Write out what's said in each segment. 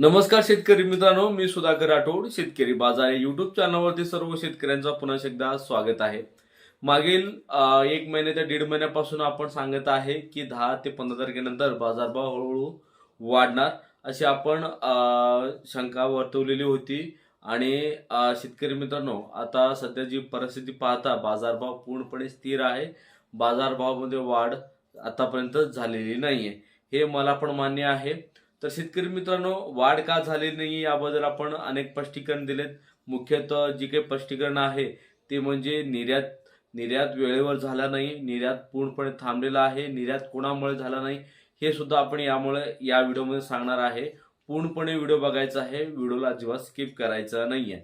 नमस्कार शेतकरी मित्रांनो मी सुधाकर राठोड शेतकरी बाजार युट्यूब चॅनलवरती सर्व शेतकऱ्यांचा पुन्हा एकदा स्वागत आहे. मागील एक महिन्याच्या ते दीड महिन्यापासून आपण सांगत आहे की दहा ते पंधरा तारखेनंतर बाजारभाव हळूहळू वाढणार. अशी आपण शंका वर्तवलेली होती आणि शेतकरी मित्रांनो आता सध्या जी परिस्थिती पाहता बाजारभाव पूर्णपणे स्थिर आहे. बाजारभावामध्ये वाढ आतापर्यंत झालेली नाहीये. हे मला पण मान्य आहे. तर शेतकरी मित्रांनो वाढ का झाली नाही याबद्दल आपण अनेक स्पष्टीकरण दिलेत. मुख्यतः जी काही स्पष्टीकरण आहे ते म्हणजे निर्यात निर्यात वेळेवर झाला नाही निर्यात पूर्णपणे थांबलेला आहे निर्यात कोणामुळे झाला नाही हे सुद्धा आपण यामुळे या व्हिडिओमध्ये सांगणार आहे. पूर्णपणे व्हिडिओ बघायचा आहे व्हिडिओला अजिबात स्किप करायचा आहे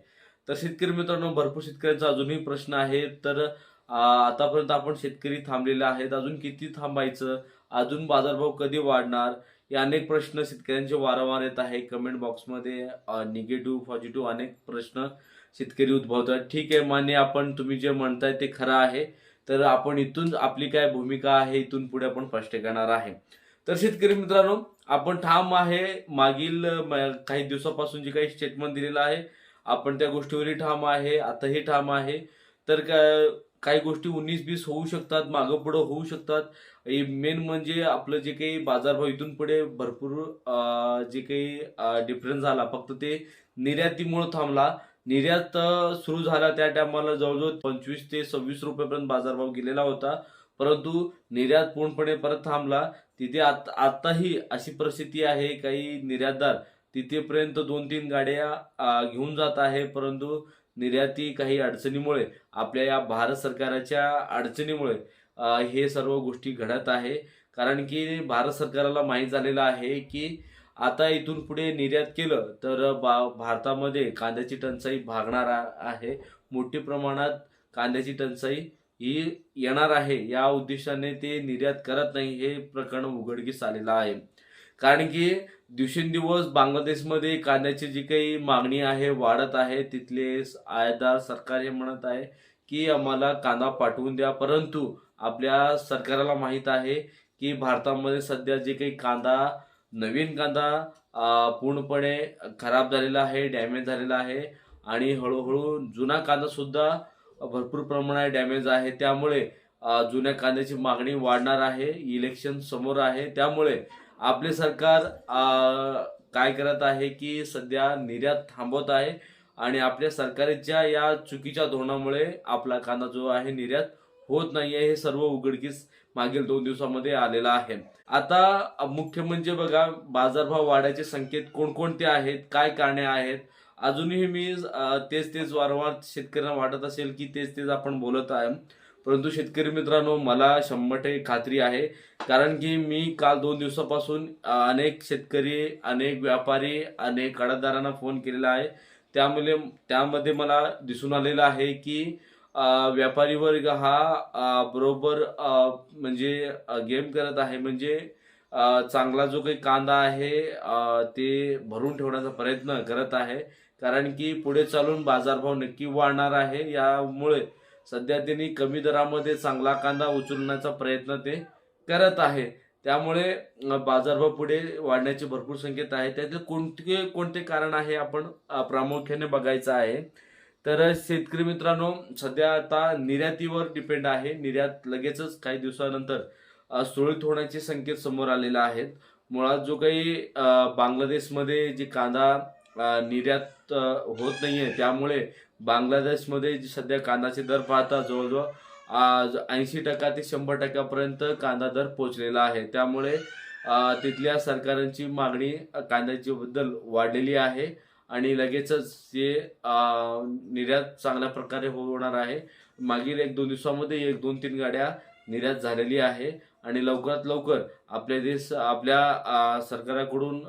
तर शेतकरी मित्रांनो भरपूर शेतकऱ्यांचा अजूनही प्रश्न आहे. तर आतापर्यंत आपण शेतकरी थांबलेले आहेत. अजून किती थांबायचं? अजून बाजारभाव कधी वाढणार? हे अनेक प्रश्न शेतकऱ्यांचे वारंवार येत आहे. कमेंट बॉक्समध्ये निगेटिव्ह पॉझिटिव्ह अनेक प्रश्न शेतकरी उद्भवतात. ठीक आहे मान्य आपण तुम्ही जे म्हणताय ते खरं आहे. तर आपण इथून आपली काय भूमिका आहे इथून पुढे आपण स्पष्ट करणार आहे. तर शेतकरी मित्रांनो आपण ठाम आहे. मागील म- काही दिवसापासून जे काही स्टेटमेंट दिलेलं आहे आपण त्या गोष्टीवरही ठाम आहे आताही ठाम आहे. तर का- काही गोष्टी उन्नीस बीस होऊ शकतात मागं पुढं होऊ शकतात. मेन म्हणजे आपलं जे काही बाजारभाव इथून पुढे भरपूर जे काही डिफरन्स झाला. फक्त ते निर्यातीमुळे थांबला. निर्यात सुरू झाला त्या टायमाला जवळजवळ पंचवीस ते सव्वीस रुपयापर्यंत बाजारभाव गेलेला होता. परंतु निर्यात पूर्णपणे परत थांबला. तिथे आत आताही अशी परिस्थिती आहे काही निर्यातदार तिथेपर्यंत दोन तीन गाड्या घेऊन जात आहे. परंतु निर्याती काही अडचणीमुळे आपल्या या भारत सरकारच्या अडचणीमुळे हे सर्व गोष्टी घडत आहे. कारण की भारत सरकारला माहीत झालेलं आहे की आता इथून पुढे निर्यात केलं तर बा भारतामध्ये कांद्याची टंचाई भागणार आहे. मोठी प्रमाणात कांद्याची टंचाई ही येणार आहे. या उद्देशाने ते निर्यात करत नाही हे प्रकरण उघडकीस आलेलं आहे. कारण की दिवसेंदिवस बांगलादेशमध्ये कांद्याची जी काही मागणी आहे वाढत आहे तिथले आयदार सरकार हे म्हणत आहे की आम्हाला कांदा पाठवून द्या. परंतु आपल्या सरकारला माहीत आहे की भारतामध्ये सध्या जे काही कांदा नवीन कांदा पूर्णपणे खराब झालेला आहे डॅमेज झालेला आहे आणि हळूहळू जुना कांदा सुद्धा भरपूर प्रमाणात डॅमेज आहे. त्यामुळे जुन्या कांद्याची मागणी वाढणार आहे इलेक्शन समोर आहे. त्यामुळे आपले सरकार काय करत आहे की सध्या निर्यात थांबवत आहे आणि आपल्या सरकारच्या या चुकीच्या धोरणामुळे आपला कांदा जो आहे निर्यात होत नाहीये हे सर्व उघडकीस मागील दोन दिवसामध्ये आलेलं आहे. आता मुख्य म्हणजे बघा बाजारभाव वाढायचे संकेत कोणकोणते आहेत काय कारणे आहेत? अजूनही मी तेच तेच वारंवार शेतकऱ्यांना वाटत असेल की तेच तेच आपण बोलत आहे. परंतु शेतकरी मित्रांनो मला शंभर टक्के खात्री आहे. कारण की मी काल दोन दिवसापासून अनेक शेतकरी अनेक व्यापारी अनेक कडकदारांना फोन केलेला आहे. त्यामुळे त्यामध्ये मला दिसून आलेलं आहे की व्यापारी वर्ग हा बरोबर म्हणजे गेम करत आहे. म्हणजे चांगला जो काही कांदा आहे ते भरून ठेवण्याचा प्रयत्न करत आहे. कारण की पुढे चालून बाजारभाव नक्की वाढणार आहे. यामुळे सध्या त्यांनी कमी दरामध्ये चांगला कांदा उचलण्याचा प्रयत्न ते करत आहे. त्यामुळे बाजारभाव पुढे वाढण्याचे भरपूर संकेत आहे. त्यातले कोणते कोणते कारण आहे आपण प्रामुख्याने बघायचं आहे. तर शेतकरी मित्रांनो सध्या आता निर्यातीवर डिपेंड आहे. निर्यात लगेचच काही दिवसानंतर सुरळीत होण्याचे संकेत समोर आलेले आहेत. मुळात जो काही बांगलादेशमध्ये जे कांदा निर्यात होत नाही आहे त्यामुळे बांगलादेशमध्ये जे सध्या कांद्याचे दर पाहता जवळजवळ ऐंशी टक्का ते शंभर टक्क्यापर्यंत कांदा दर पोहोचलेला आहे. त्यामुळे तिथल्या सरकारांची मागणी कांद्याची बद्दल वाढलेली आहे आणि लगेचच हे निर्यात चांगल्या प्रकारे होणार आहे. मागील एक दोन दिवसामध्ये एक दोन तीन गाड्या निर्यात झालेली आहे आणि लवकरात लवकर आपल्या देश आपल्या सरकाराकडून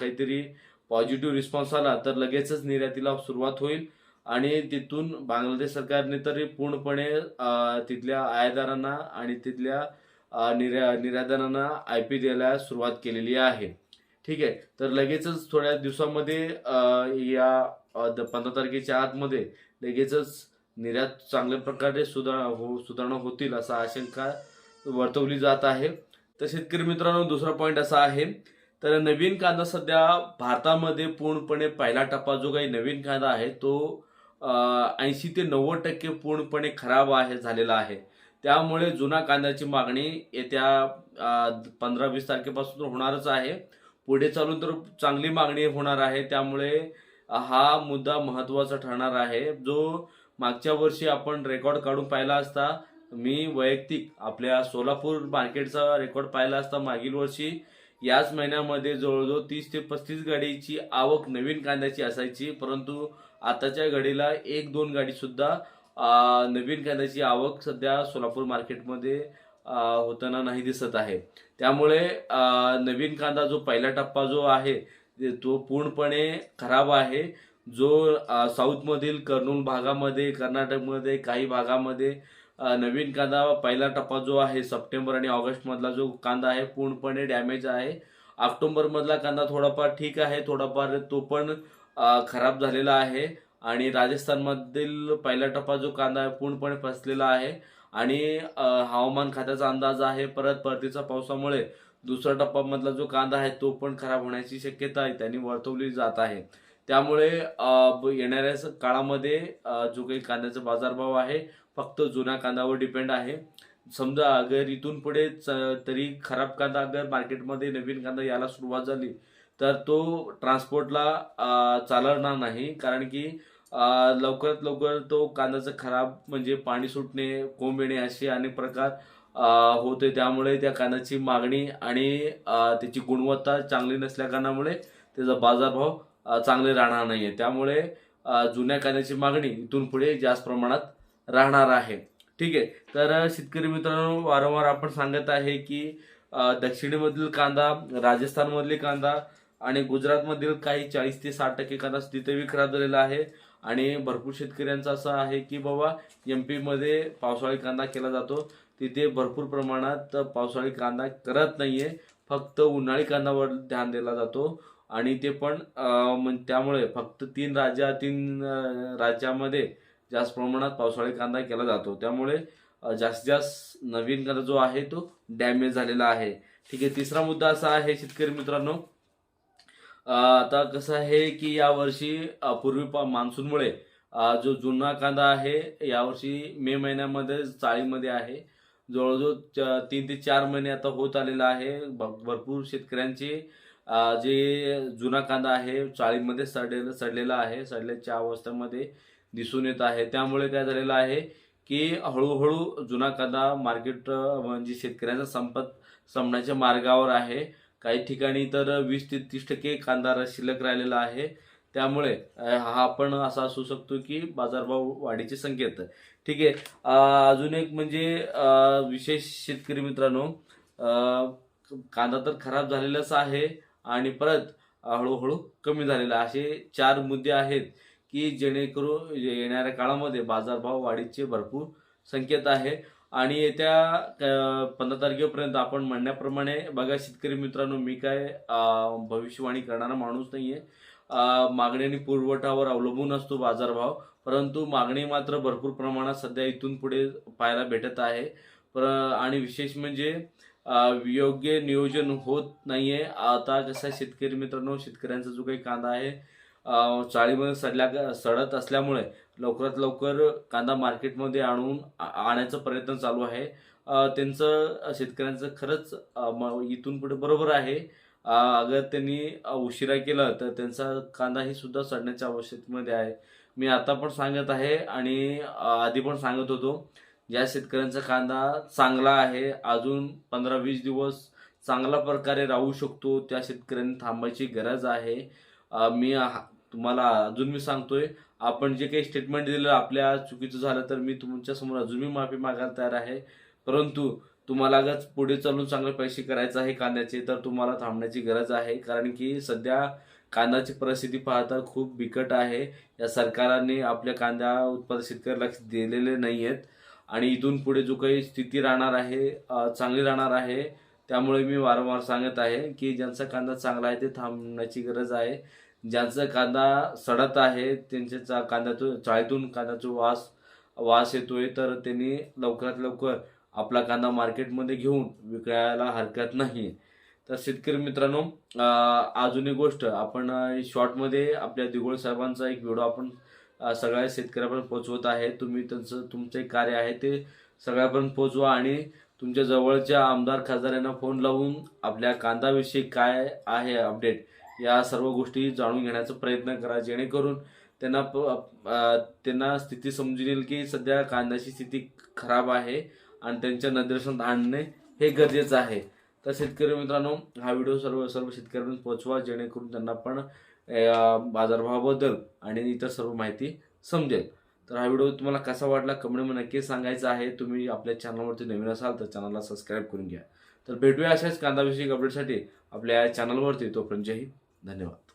काहीतरी पॉझिटिव्ह रिस्पॉन्स आला तर लगेचच निर्यातीला सुरुवात होईल. आणि तिथून बांगलादेश सरकारने तरी पूर्णपणे तिथल्या आयादारांना आणि तिथल्या निर्या निर्यादारांना आय पी द्यायला सुरुवात केलेली आहे. ठीक आहे? तर लगेचच थोड्या दिवसामध्ये या द- पंधरा तारखेच्या आतमध्ये लगेचच निर्यात चांगल्या प्रकारे सुधारणा हो सुधारणा होतील असा आशंका वर्तवली जात आहे. तर शेतकरी मित्रांनो दुसरा पॉईंट असा आहे. तर नवीन कांदा सध्या भारतामध्ये पूर्णपणे पहिला टप्पा जो काही नवीन कांदा आहे तो ऐंशी ते नव्वद टक्के पूर्णपणे खराब आहे झालेला आहे. त्यामुळे जुना कांद्याची मागणी येत्या पंधरा वीस तारखेपासून तर होणारच आहे. पुढे चालून तर चांगली मागणी होणार आहे. त्यामुळे हा मुद्दा महत्त्वाचा ठरणार आहे. जो मागच्या वर्षी आपण रेकॉर्ड काढून पाहिला असता मी वैयक्तिक आपल्या सोलापूर मार्केटचा रेकॉर्ड पाहिला असता मागील वर्षी याच महिन्यामध्ये जवळजवळ तीस ते पस्तीस गाडीची आवक नवीन कांद्याची असायची. परंतु आताच्या घडीला एक दोन गाडीसुद्धा नवीन कांद्याची आवक सध्या सोलापूर मार्केटमध्ये होताना नाही दिसत आहे. त्यामुळे नवीन कांदा जो पहिला टप्पा जो आहे तो पूर्णपणे खराब आहे. जो साऊथमधील कर्नूल भागामध्ये कर्नाटकमध्ये काही भागामध्ये नवीन कांदा पहिला टप्पा जो आहे सप्टेंबर आणि ऑगस्टमधला जो कांदा आहे पूर्णपणे डॅमेज आहे. ऑक्टोंबरमधला कांदा थोडाफार ठीक आहे थोडाफार तो पण खराब झालेला आहे आणि राजस्थानमधील पहिला टप्पा जो कांदा आहे पूर्णपणे फसलेला आहे आणि हवामान खात्याचा अंदाज आहे परत परतीच्या पावसामुळे दुसरा टप्पामधला जो कांदा आहे तो पण खराब होण्याची शक्यता आहे त्यांनी वर्तवली जात आहे. त्यामुळे येणाऱ्या काळामध्ये जो काही कांद्याचा बाजारभाव आहे फक्त जुन्या कांद्यावर डिपेंड आहे. समजा अगर इथून पुढे च- तरी खराब कांदा अगर मार्केटमध्ये नवीन कांदा यायला सुरुवात झाली तर तो ट्रान्सपोर्टला चालणार नाही. कारण की लवकरात लवकर तो कांद्याचा खराब म्हणजे पाणी सुटणे कोंब येणे असे अनेक प्रकार होते त्यामुळे त्या कांद्याची मागणी आणि त्याची गुणवत्ता चांगली नसल्या कारणामुळे त्याचा बाजारभाव चांगले राहणार नाही आहे त्यामुळे जुन्या कांद्याची मागणी इथून पुढे जास्त प्रमाणात राहणार आहे. ठीक आहे. तर शेतकरी मित्रांनो वारंवार आपण सांगत आहे की दक्षिणेमधील कांदा राजस्थानमधील कांदा आणि गुजरातमधील काही चाळीस ते साठ टक्के कांदा तिथे विक्रात झालेला आहे. आणि भरपूर शेतकऱ्यांचं असं आहे की बाबा एम पीमध्ये पावसाळी कांदा केला जातो. तिथे भरपूर प्रमाणात पावसाळी कांदा करत नाही आहे फक्त उन्हाळी कांद्यावर ध्यान दिला जातो. आणि ते पण त्यामुळे फक्त तीन राज्या तीन राज्यामध्ये जास्त प्रमाणात पावसाळी कांदा केला जातो. त्यामुळे जास्तीत जास्त नवीन कांदा जो आहे तो डॅमेज झालेला आहे. ठीक आहे तिसरा मुद्दा असा आहे शेतकरी मित्रांनो आता कसं आहे की यावर्षी पूर्वी मान्सूनमुळे जो जुना कांदा आहे यावर्षी मे महिन्यामध्ये चाळीमध्ये आहे. जवळजवळ तीन ते चार महिने आता होत आलेला आहे. भ- भरपूर शेतकऱ्यांचे जे जुना कांदा आहे चाळीमध्ये सडलेला सडलेला आहे. सडल्याच्या अवस्थेमध्ये दिसून येत आहे. त्यामुळे काय झालेलं आहे की हळूहळू जुना कांदा मार्केट म्हणजे शेतकऱ्यांचा संपत संपण्याच्या मार्गावर आहे. काही ठिकाणी तर वीस ते तीस टक्के कांदा शिल्लक राहिलेला आहे. त्यामुळे हा पण असा असू शकतो की बाजारभाव वाढीचे संकेत. ठीक आहे. अजून एक म्हणजे विशेष शेतकरी मित्रांनो कांदा तर खराब झालेलाच आहे आणि परत हळूहळू कमी झालेला आहे. असे चार मुद्दे आहेत की जेणेकरून येणाऱ्या काळामध्ये बाजारभाव वाढीचे भरपूर संकेत आहे. आणि येत्या पंधरा तारखेपर्यंत आपण म्हणण्याप्रमाणे बघा शेतकरी मित्रांनो मी काय भविष्यवाणी करणारा माणूस नाही आहे मागणी आणि पुरवठावर अवलंबून असतो बाजारभाव परंतु मागणी मात्र भरपूर प्रमाणात सध्या इथून पुढे पाहायला भेटत आहे. पर आणि विशेष म्हणजे योग्य नियोजन होत नाहीये. आता कसं आहे शेतकरी मित्रांनो शेतकऱ्यांचा जो काही कांदा आहे चाळीमध्ये सडल्या सडत असल्यामुळे लवकरात लवकर कांदा मार्केटमध्ये आणून आ- आणायचा प्रयत्न चालू आहे. त्यांचं शेतकऱ्यांचं खरंच इथून पुढे बरोबर आहे. अगर त्यांनी उशिरा केला तर त्यांचा कांदाही सुद्धा सडण्याच्या आवश्यकतेमध्ये आहे. मी आता पण सांगत आहे आणि आधी पण सांगत होतो ज्या शेतकऱ्यांचा कांदा चांगला आहे अजून पंधरा वीस दिवस चांगल्या प्रकारे राहू शकतो त्या शेतकऱ्यांनी थांबायची गरज आहे. मी हा- तुम्हाला अजून मी सांगतोय आपण जे काही स्टेटमेंट दिलं आपल्या चुकीचं झालं तर मी तुमच्यासमोर अजूनही माफी मागायला तयार आहे. परंतु तुम्हाला अगर पुढे चालून चांगले पैसे करायचं आहे कांद्याचे तर तुम्हाला थांबण्याची गरज आहे. कारण की सध्या कांद्याची परिस्थिती पाहता खूप बिकट आहे. या सरकारने आपल्या कांदा उत्पादक शेतकरी लक्ष दिलेले नाही आहेत आणि इथून पुढे जो काही स्थिती राहणार आहे चांगली राहणार आहे त्यामुळे मी वारंवार सांगत आहे की ज्यांचा कांदा चांगला आहे ते थांबण्याची गरज आहे. ज्यांचा कांदा सडत आहे त्यांच्या चा- कांद्यातून चाळीतून कांद्याचा वास वास येतोय तर त्यांनी लवकरात लवकर आपला कांदा मार्केटमध्ये घेऊन विकायला हरकत नाही. तर शेतकरी मित्रांनो अजून एक गोष्ट आपण शॉर्टमध्ये आपल्या दिगोळ साहेबांचा एक व्हिडिओ आपण सगळ्या शेतकऱ्यापर्यंत पोहोचवत आहे. तुम्ही त्यांचं तुमचं एक कार्य आहे ते सगळ्यापर्यंत पोहोचवा आणि तुमच्या जवळच्या आमदार खासदार यांना फोन लावून आपल्या कांदाविषयी काय आहे अपडेट या सर्व गोष्टी जाणून घेण्याचा प्रयत्न करा जेणेकरून त्यांना प- त्यांना स्थिती समजून येईल की सध्या कांद्याची स्थिती खराब आहे आणि त्यांच्या निदर्शनात आणणे हे गरजेचं आहे. तर शेतकरी मित्रांनो हा व्हिडिओ सर्व सर्व शेतकऱ्यांपर्यंत पोहोचवा जेणेकरून त्यांना पण बाजारभावाबद्दल आणि इतर सर्व माहिती समजेल. तर हा व्हिडिओ तुम्हाला कसा वाटला कमेंटमध्ये नक्की सांगायचा आहे. तुम्ही आपल्या चॅनलवरती नवीन असाल तर चॅनलला सबस्क्राईब करून घ्या. तर भेटूया अशाच कांदाविषयक अपडेटसाठी आपल्या या चॅनलवरती तोपर्यंत जय हिंद. धन्यवाद